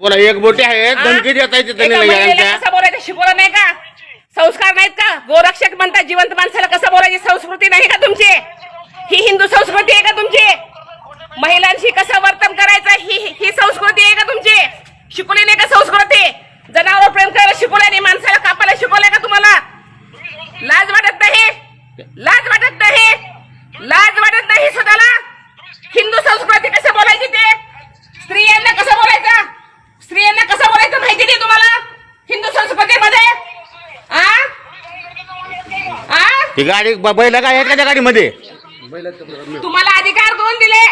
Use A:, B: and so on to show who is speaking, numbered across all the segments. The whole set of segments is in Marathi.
A: बोला एक बोटे आहे धमकी देता येते त्यांनी
B: एका
A: लई
B: महिलेला
A: यांच्या.
B: कसं बोलायचं? शिकवलं नाही का? संस्कार नाहीत का? गोरक्षक म्हणतात जिवंत माणसाला कसं बोलायची संस्कृती नाही का तुमची? ही हिंदू संस्कृती आहे का तुमची? महिलांशी कसं वर्तन करायचं? ही ही संस्कृती आहे का तुमची? शिकवली नाही का संस्कृती? जनावर प्रेम करायला शिकवलं नाही माणसाला कापायला शिकवलंय का तुम्हाला लाज वाटत नाही लाज वाटत नाही लाज वाटत नाही स्वतःला हिंदू संस्कृती कसं बोलायची ते स्त्रियांना कसं बोलायचं स्त्रियांना कसं बोलायचं माहिती नाही तुम्हाला हिंदू संस्कृतीमध्ये आ आ
A: ही गाडी ब- बैल काय आहेत का त्या गाडीमध्ये?
B: तुम्हाला अधिकार कोण दिले?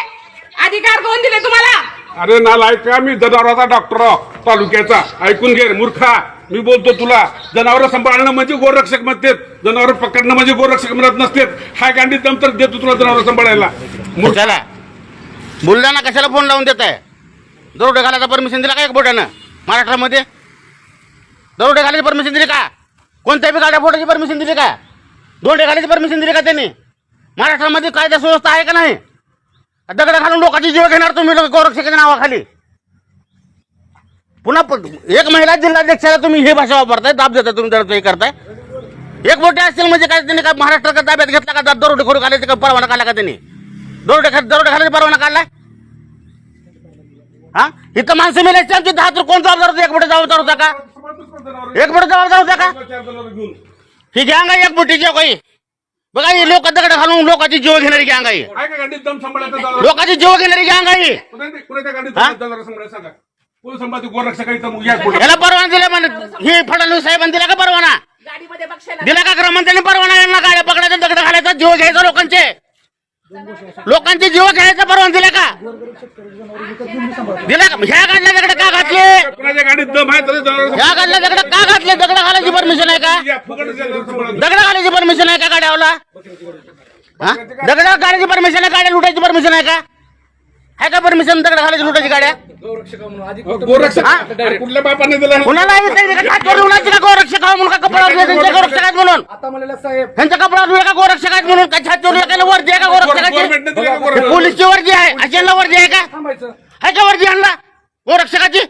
B: अधिकार कोण दिले तुम्हाला?
C: अरे नालायक का मी जनावराचा डॉक्टर तालुक्याचा. ऐकून घे रे, मूर्खा. मी बोलतो तुला जनावर सांभाळणं म्हणजे गोरक्षक म्हणतात. जनावर पकडणं म्हणजे गोरक्षक म्हणत नसते हाय गांडी दम तर देतो तुला जनावर सांभाळायला. मूर्ख.
A: कशाला? बुलढाणा कशाला फोन लावून देत आहे दरोडे घालायचा परमिशन दिला का एक बोटानं? महाराष्ट्रामध्ये? दरोडे घालायची परमिशन दिली का? कोणत्या बी गाड्या फोडायची परमिशन दिली का? दोंडे घालायची परमिशन दिली का त्यांनी? महाराष्ट्रामध्ये कायदा सुव्यवस्था आहे का नाही? दगड घालून लोकांची जीव घेणार तुम्ही लोक गोरक्षकाच्या नावाखाली. पुन्हा एक महिला जिल्हाध्यक्षाला तुम्ही ही भाषा वापरताय दाब देताय तुम्ही जर हे करताय. एक मोठे असतील म्हणजे काय त्यांनी काय महाराष्ट्राचा ताब्यात घेतला का दरोडे खोड घालायचे का परवाना काढला का त्यांनी? दरोडे खा दरोडे घालायचा परवाना काढलाय हा? इथं माणसं मेल्याची आमची दहा तर कोण जबाबदार होतं? एक मोठे जबाबदार होता का? एक मोठे जबाबदार होता का? ही गँग आहे एक मोठी जेव काही बघा ही लोक दगड घालून लोकांची जीव घेणारी गँग आहे.
C: गांडीत दम सांभाळायचा?
A: लोकांची जीव घेणारी गँग आहे.
C: कुठे कुठे त्या गांडीत
A: हा?
C: जनावर सांभाळायचं सांगा. कोण सांभाळते गोरक्षक आहे इथं या पुढे
A: याला परवाना दिला म्हणे. हे फडणवीस साहेबांनी दिला का परवाना?
B: गाडीमध्ये बक्षाला
A: दिला का गृहमंत्र्यांनी परवाना? यांना गाड्या पकडायचा दगड घालायचा जीव घ्यायचा लोकांचे. लोकांचे जीव घ्यायचा परवाना दिला का? दिला का? ह्या गाडल्या दगड का घातले?
C: कुणाच्या गाडीत दम आहे तरी जनावर
A: ह्या गाडल्या दगड का घातले? दगड घालायची परमिशन आहे का?
C: या फुकट जनावर सांभाळायचं.
A: दगड घालायची परमिशन आहे का गाड्यावला? हा? दगड घालायची परमिशन आहे गाड्या लुटायची परमिशन आहे का? आहे का परमिशन दगड घालायची लुटायची गाड्या?
C: गोरक्षक कुठल्या बापाने दिला
A: कुणाला गोरक्षक? म्हणून का कपड्यावर त्यांच्या गोरक्षक आहेत म्हणून?
D: आता म्हणलेला साहेब
A: त्यांच्या कपड्यावर का गोरक्षक आहेत म्हणून? का लिहिलं वर्दी आहे का गोरक्षकाची
C: दिला का गोरक्षक?
A: पोलीसची वर्दी आहे. अजयला वर्दी आहे का?
D: थांबायचं.
A: आहे का वर्दी आणला? गोरक्षकाची?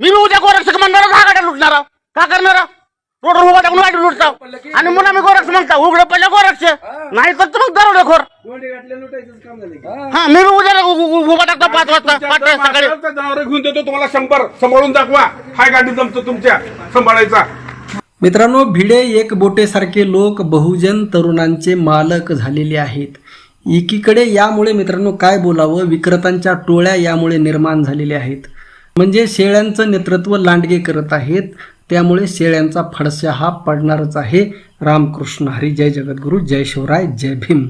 A: मी बी उद्या गोरक्षक म्हणणार हा गाड्या लुटणार आहो. का करणार आहो? रोडवर उभा टाकून गाडी लुटताव. आणि मुला मी गोरक्ष म्हणता उघडं पडलं गोरक्ष. नाही तर मग दरोडे खोर.
D: गोंडे गाठल्या लुटायचंच काम झालं
A: हा मी बी उद्या उ- उ- उभा टाकतो पाच वाजता पाच वाजता सकाळी.
C: जनावर घेऊन देतो तुम्हाला शंभर सांभाळून दाखवा. हाय गाडी जमतो तुमच्या. सांभाळायचा.
E: मित्रांनो भिडे एक बोटेसारखे लोक बहुजन तरुणांचे मालक झालेले आहेत. एकीकडे यामुळे मित्रांनो काय बोलावं? विक्रेतांच्या टोळ्या यामुळे निर्माण झालेल्या आहेत. म्हणजे शेळ्यांचं नेतृत्व लांडगे करत आहेत. त्यामुळे शेळ्यांचा फडशा हा पडणारच आहे. रामकृष्ण हरी जय जगद्गुरू जय शिवराय जय भीम.